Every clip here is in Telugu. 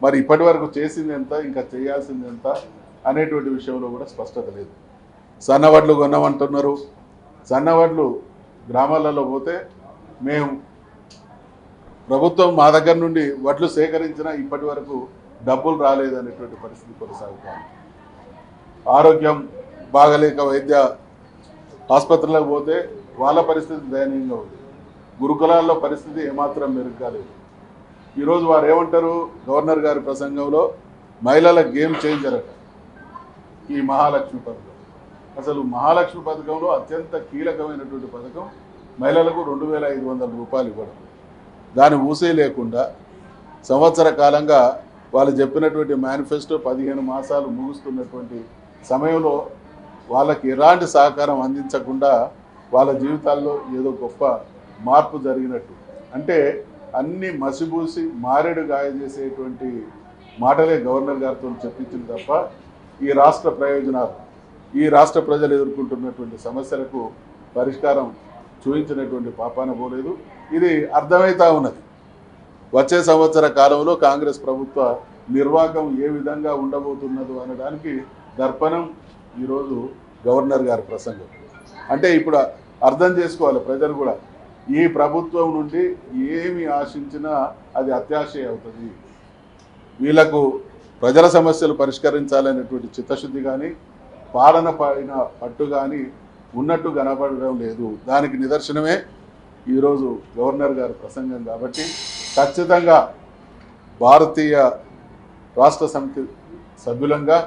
మరి ఇప్పటి వరకు చేసింది ఎంత ఇంకా చేయాల్సింది ఎంత అనేటువంటి విషయంలో కూడా స్పష్టత లేదు. సన్నవడ్లు కొన్నామంటున్నారు సన్నవడ్లు గ్రామాలలో పోతే మేము ప్రభుత్వం మా దగ్గర నుండి వడ్లు సేకరించినా ఇప్పటి వరకు డబ్బులు రాలేదనేటువంటి పరిస్థితి కొనసాగుతాం ఆరోగ్యం బాగలేక వైద్య ఆసుపత్రులకు పోతే వాళ్ళ పరిస్థితి దయనీయంగా ఉంది. గురుకులాల్లో పరిస్థితి ఏమాత్రం మెరుగ్గా లేదు. ఈరోజు వారు ఏమంటారు? గవర్నర్ గారి ప్రసంగంలో మహిళల గేమ్ చేంజర్ అట. ఈ మహాలక్ష్మి పథకం. అసలు మహాలక్ష్మి పథకంలో అత్యంత కీలకమైనటువంటి పథకం మహిళలకు రెండు వేల ఐదు వందల రూపాయలు ఇవ్వడం. దాని ఊసే లేకుండా సంవత్సర కాలంగా వాళ్ళు చెప్పినటువంటి మేనిఫెస్టో పదిహేను మాసాలు ముగుస్తున్నటువంటి సమయంలో వాళ్ళకి ఎలాంటి సహకారం అందించకుండా వాళ్ళ జీవితాల్లో ఏదో గొప్ప మార్పు జరిగినట్టు. అంటే అన్ని మసిబూసి మారేడు గాయ చేసేటువంటి మాటలే గవర్నర్ గారితో చెప్పించింది తప్ప ఈ రాష్ట్ర ప్రయోజనాలు ఈ రాష్ట్ర ప్రజలు ఎదుర్కొంటున్నటువంటి సమస్యలకు పరిష్కారం చూపించినటువంటి పాపాన పోలేదు. ఇది అర్థమవుతా ఉన్నది. వచ్చే సంవత్సర కాలంలో కాంగ్రెస్ ప్రభుత్వ నిర్వాహకం ఏ విధంగా ఉండబోతున్నదో అనడానికి దర్పణం ఈరోజు గవర్నర్ గారి ప్రసంగం. అంటే ఇప్పుడు అర్థం చేసుకోవాలి ప్రజలు కూడా. ఈ ప్రభుత్వం నుండి ఏమి ఆశించినా అది అత్యాశయ అవుతుంది. వీళ్ళకు ప్రజల సమస్యలు పరిష్కరించాలనేటువంటి చిత్తశుద్ధి కానీ పాలన పైన పట్టు కానీ ఉన్నట్టు కనపడడం లేదు. దానికి నిదర్శనమే ఈరోజు గవర్నర్ గారి ప్రసంగం కాబట్టి ఖచ్చితంగా భారతీయ రాష్ట్ర సమితి సభ్యులంగా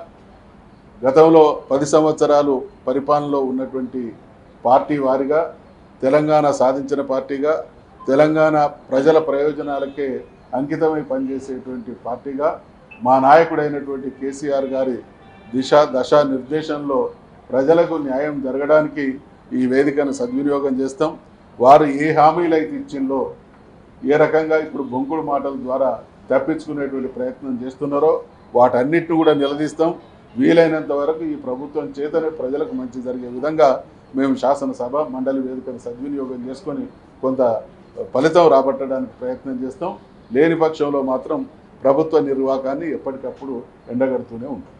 గతంలో పది సంవత్సరాలు పరిపాలనలో ఉన్నటువంటి పార్టీ వారిగా తెలంగాణ సాధించిన పార్టీగా తెలంగాణ ప్రజల ప్రయోజనాలకే అంకితమై పనిచేసేటువంటి పార్టీగా మా నాయకుడైనటువంటి కేసీఆర్ గారి దిశ దశ నిర్దేశంలో ప్రజలకు న్యాయం జరగడానికి ఈ వేదికను సద్వినియోగం చేస్తాం. వారు ఏ హామీలు అయితే ఇచ్చిందో ఏ రకంగా ఇప్పుడు బొంకుడు మాటల ద్వారా తప్పించుకునేటువంటి ప్రయత్నం చేస్తున్నారో వాటన్నిటిని కూడా నిలదీస్తాం. వీలైనంత వరకు ఈ ప్రభుత్వం చేతనే ప్రజలకు మంచి జరిగే విధంగా మేము శాసనసభ మండలి వేదికను సద్వినియోగం చేసుకొని కొంత ఫలితం రాబట్టడానికి ప్రయత్నం చేస్తాం. లేని పక్షంలో మాత్రం ప్రభుత్వ నిర్వాహకాన్ని ఎప్పటికప్పుడు ఎండగడుతూనే ఉంటాం.